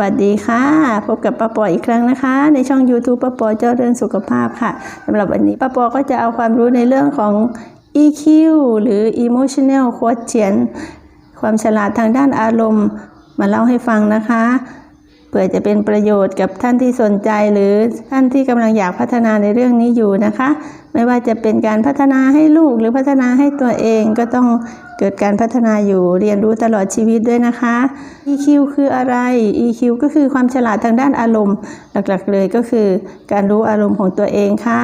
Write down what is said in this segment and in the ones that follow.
วัสดีค่ะ พบกับป้าปออีกครั้งนะคะ ในช่อง YouTube ป้าปอเจ้าเรื่องสุขภาพค่ะสำหรับวันนี้ป้าปอก็จะเอาความรู้ในเรื่องของ EQ หรือ Emotional Quotient ความฉลาดทางด้านอารมณ์ มาเล่าให้ฟังนะคะ เผื่อจะเป็นประโยชน์กับท่านที่สนใจหรือท่านที่กำลังอยากพัฒนาในเรื่องนี้อยู่นะคะ ไม่ว่าจะเป็นการพัฒนาให้ลูกหรือพัฒนาให้ตัวเองก็ต้องเกิดการพัฒนาอยู่เรียนรู้ตลอดชีวิตด้วยนะคะ EQ คืออะไร EQ ก็คือความฉลาดทางด้านอารมณ์ หลักๆเลยก็คือการรู้อารมณ์ของตัวเองค่ะ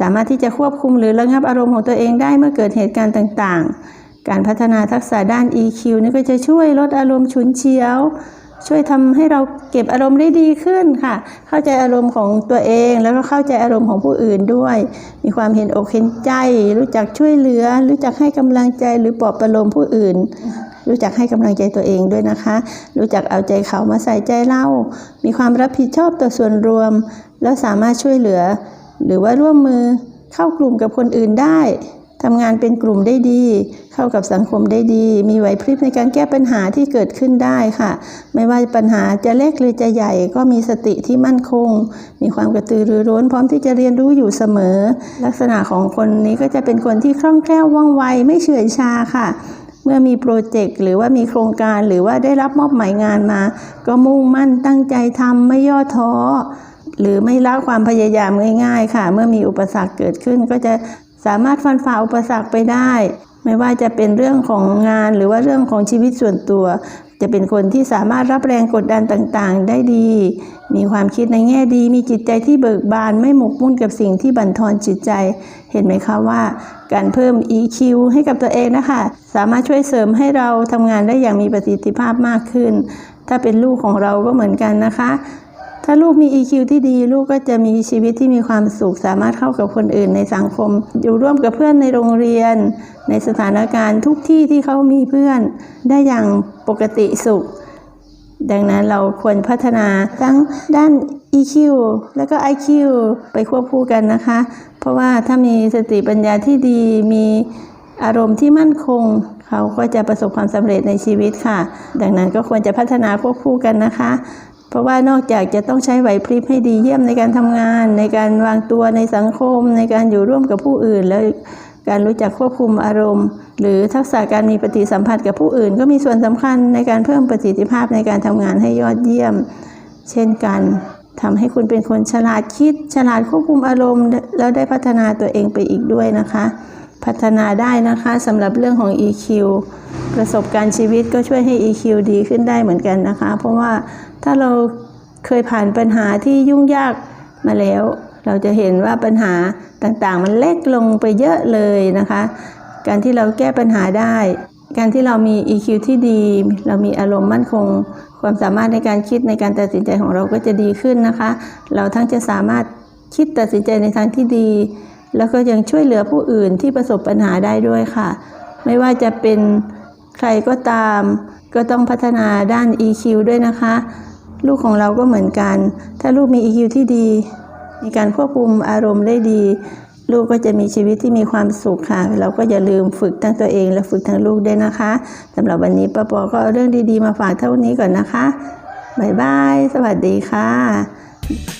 สามารถที่จะควบคุมหรือระงับอารมณ์ของตัวเองได้เมื่อเกิดเหตุการณ์ต่างๆ การพัฒนาทักษะด้าน EQ นี่ก็จะช่วยลดอารมณ์ฉุนเฉียว ช่วยทำให้เราเก็บอารมณ์ได้ดีขึ้นค่ะ เข้าใจอารมณ์ของตัวเองแล้วก็เข้าใจอารมณ์ของผู้อื่นด้วย มีความเห็นอกเห็นใจ รู้จักช่วยเหลือ รู้จักให้กำลังใจหรือปลอบประโลมผู้อื่น รู้จักให้กำลังใจตัวเองด้วยนะคะ รู้จักเอาใจเขามาใส่ใจเรามีความรับผิดชอบต่อส่วนรวม แล้วสามารถช่วยเหลือ หรือว่าร่วมมือเข้ากลุ่มกับคนอื่นได้ ทำงานเป็นกลุ่มได้ดี เข้ากับสังคมได้ดี มีไหวพริบในการแก้ปัญหาที่เกิดขึ้นได้ค่ะ ไม่ว่าปัญหาจะเล็กหรือจะใหญ่ ก็มีสติที่มั่นคง มีความกระตือรือร้น พร้อมที่จะเรียนรู้อยู่เสมอ ลักษณะของคนนี้ก็จะเป็นคนที่คล่องแคล่วว่องไว ไม่เฉื่อยชาค่ะ เมื่อมีโปรเจกต์หรือว่ามีโครงการหรือว่าได้รับมอบหมายงานมา ก็มุ่งมั่นตั้งใจทำไม่ย่อท้อหรือไม่ละความพยายามง่าย ๆ ค่ะ เมื่อมีอุปสรรคเกิดขึ้นก็จะ สามารถฟันฝ่าอุปสรรคไปได้ ไม่ว่าจะเป็นเรื่องของงานหรือว่าเรื่องของชีวิตส่วนตัว จะเป็นคนที่สามารถรับแรงกดดันต่างๆ ได้ดี มีความคิดในแง่ดี มีจิตใจที่เบิกบานไม่หมกมุ่นกับสิ่งที่บั่นทอนจิตใจ เห็นไหมคะว่า การเพิ่ม EQ ให้กับตัวเองนะคะ สามารถช่วยเสริมให้เราทำงานได้อย่างมีประสิทธิภาพมากขึ้น ถ้าเป็นลูกของเราก็เหมือนกันนะคะ ถ้าลูกมี EQ ที่ดี ลูกก็จะมีชีวิตที่มีความสุข สามารถเข้ากับคนอื่นในสังคม อยู่ร่วมกับเพื่อนในโรงเรียน ในสถานการณ์ทุกที่ที่เขามีเพื่อน ได้อย่างปกติสุข ดังนั้นเราควรพัฒนาทั้งด้าน EQ แล้วก็ IQ ไปควบคู่กันนะคะ เพราะว่าถ้ามีสติปัญญาที่ดีมีอารมณ์ที่มั่นคง เขาก็จะประสบความสำเร็จในชีวิตค่ะ ดังนั้นก็ควรจะพัฒนาควบคู่กันนะคะ เพราะว่านอกจากจะต้องใช้ไหวพริบให้ดีเยี่ยมในการทำงาน ในการวางตัวในสังคม ในการอยู่ร่วมกับผู้อื่น แล้วการรู้จักควบคุมอารมณ์ หรือทักษะการมีปฏิสัมพันธ์กับผู้อื่น ก็มีส่วนสำคัญในการเพิ่มประสิทธิภาพในการทำงานให้ยอดเยี่ยม เช่นกันทำให้คุณเป็นคนฉลาดคิด ฉลาดควบคุมอารมณ์ แล้วได้พัฒนาตัวเองไปอีกด้วยนะคะ พัฒนาได้นะคะสำหรับเรื่องของ EQ ประสบการณ์ชีวิตก็ช่วยให้ EQ ดีขึ้นได้เหมือนกันนะคะ เพราะว่าถ้าเราเคยผ่านปัญหาที่ยุ่งยากมาแล้ว เราจะเห็นว่าปัญหาต่างๆ มันเล็กลงไปเยอะเลยนะคะ การที่เราแก้ปัญหาได้ การที่เรามี EQ ที่ดี เรามีอารมณ์มั่นคง ความสามารถในการคิดในการตัดสินใจของเราก็จะดีขึ้นนะคะ เราทั้งจะสามารถคิดตัดสินใจในทางที่ดี แล้วก็ยังช่วยเหลือผู้อื่นที่ประสบปัญหาได้ด้วยค่ะ ไม่ว่าจะเป็นใครก็ตาม ก็ต้องพัฒนาด้าน EQ ด้วยนะคะ ลูกของเราก็เหมือนกัน ถ้าลูกมี EQ ที่ดี มีการควบคุมอารมณ์ได้ดี ลูกก็จะมีชีวิตที่มีความสุขค่ะ เราก็อย่าลืมฝึกทั้งตัวเองและฝึกทั้งลูกด้วยนะคะสำหรับวันนี้ป้าปอก็เรื่องดีๆมาฝากเท่านี้ก่อนนะคะบ๊ายบาย สวัสดีค่ะ